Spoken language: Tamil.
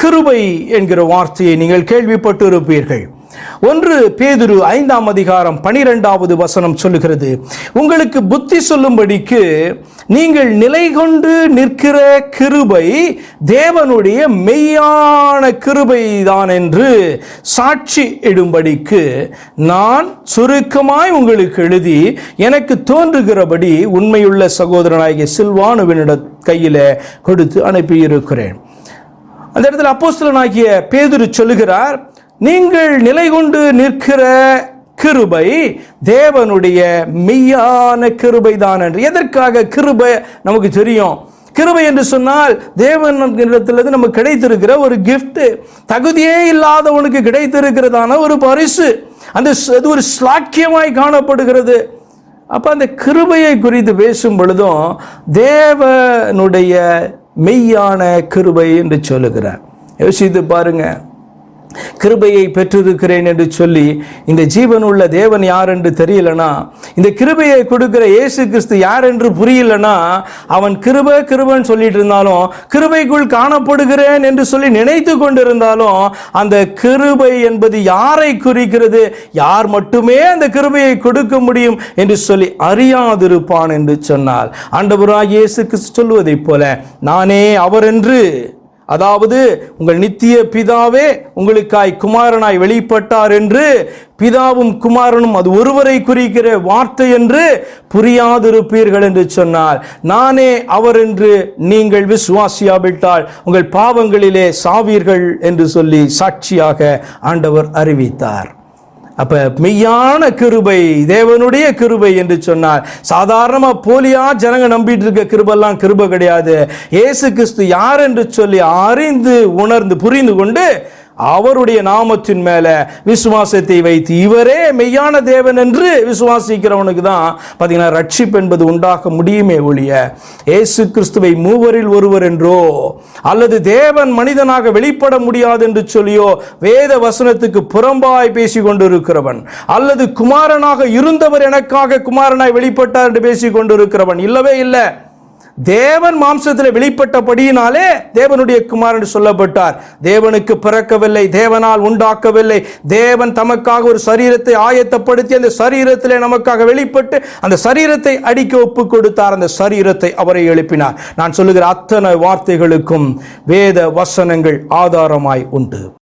கிருபை என்கிற வார்த்தையை நீங்கள் கேள்விப்பட்டிருப்பீர்கள். ஒன்று பேதுரு ஐந்தாம் அதிகாரம் பனிரெண்டாவது வசனம் சொல்லுகிறது. உங்களுக்கு புத்தி சொல்லும்படிக்கு நீங்கள் நிலை கொண்டு நிற்கிற கிருபை தேவனுடைய மெய்யான கிருபை தான் என்று சாட்சி இடும்படிக்கு நான் சுருக்கமாய் உங்களுக்கு எழுதி எனக்கு தோன்றுகிறபடி உண்மையுள்ள சகோதரனாகிய சில்வானுவினிட கையில் கொடுத்து அனுப்பியிருக்கிறேன். அந்த இடத்துல அப்போஸ்தலனாகிய பேதுரு சொல்லுகிறார் நீங்கள் நிலை கொண்டு நிற்கிற கிருபை தேவனுடைய மெய்யான கிருபை தான் என்று. எதற்காக கிருபை நமக்கு தெரியும்? கிருபை என்று சொன்னால் தேவன் இடத்திலிருந்து நமக்கு கிடைத்திருக்கிற ஒரு கிஃப்ட்டு தகுதியே இல்லாதவனுக்கு கிடைத்திருக்கிறதான ஒரு பரிசு. அந்த அது ஒரு ஸ்லாக்கியமாய் காணப்படுகிறது. அப்போ அந்த கிருபையை குறித்து பேசும் பொழுதும் தேவனுடைய மெய்யான கிருபை என்று சொல்லுகிறார். யோசித்து பாருங்க. கிருபையை பெற்றிருக்கிறேன் என்று சொல்லி இந்த ஜீவன் உள்ள தேவன் யார் என்று தெரியலனா இந்த கிருபையை கொடுக்கிற இயேசு கிறிஸ்து யார் என்று புரியலனா அவன் கிருப கிருபன் சொல்லிட்டு இருந்தாலும் கிருபைக்குள் காணப்படுகிறேன் என்று சொல்லி நினைத்து கொண்டிருந்தாலும் அந்த கிருபை என்பது யாரை குறிக்கிறது? யார் மட்டுமே அந்த கிருபையை கொடுக்க முடியும் என்று சொல்லி அறியாதிருப்பான் என்று சொன்னால் ஆண்டவராக இயேசு கிறிஸ்து சொல்வதைப் போல நானே அவர் என்று அதாவது உங்கள் நித்திய பிதாவே உங்களுக்காய் குமாரனாய் வெளிப்பட்டார் என்று பிதாவும் குமாரனும் அது ஒருவரை குறிக்கிற வார்த்தை என்று புரியாதிருப்பீர்கள் என்று சொன்னார். நானே அவர் என்று நீங்கள் விசுவாசியாவிட்டால் உங்கள் பாவங்களிலே சாவீர்கள் என்று சொல்லி சாட்சியாக ஆண்டவர் அறிவித்தார். அப்போ மெய்யான கிருபை தேவனுடைய கிருபை என்று சொன்னார் சாதாரணமாக போலியாக ஜனங்க நம்பிட்டு இருக்க கிருபெல்லாம் கிருபை கிடையாது. இயேசு கிறிஸ்து யார் என்று சொல்லி அறிந்து உணர்ந்து புரிந்து கொண்டு அவருடைய நாமத்தின் மேல விசுவாசத்தை வைத்து இவரே மெய்யான தேவன் என்று விசுவாசிக்கிறவனுக்கு தான் பார்த்தீங்கன்னா ரட்சிப்பு என்பது உண்டாக முடியுமே ஒழிய இயேசு கிறிஸ்துவை மூவரில் ஒருவர் என்றோ அல்லது தேவன் மனிதனாக வெளிப்பட முடியாது என்று சொல்லியோ வேத வசனத்துக்கு புறம்பாய் பேசி கொண்டிருக்கிறவன் அல்லது குமாரனாக இருந்தவர் எனக்காக குமாரனாய் வெளிப்பட்டார் என்று பேசி கொண்டிருக்கிறவன் இல்லவே இல்லை. தேவன் மாம்சத்தில் வெளிப்பட்டபடியினாலே தேவனுடைய குமாரன் என்று சொல்லப்பட்டார். தேவனுக்கு பிறக்கவில்லை தேவனால் உண்டாக்கவில்லை. தேவன் தமக்காக ஒரு சரீரத்தை ஆயத்தப்படுத்தி அந்த சரீரத்திலே நமக்காக வெளிப்பட்டு அந்த சரீரத்தை அடிக்க ஒப்பு கொடுத்தார். அந்த சரீரத்தை அவரை எழுப்பினார். நான் சொல்லுகிற அத்தனை வார்த்தைகளுக்கும் வேத வசனங்கள் ஆதாரமாய் உண்டு.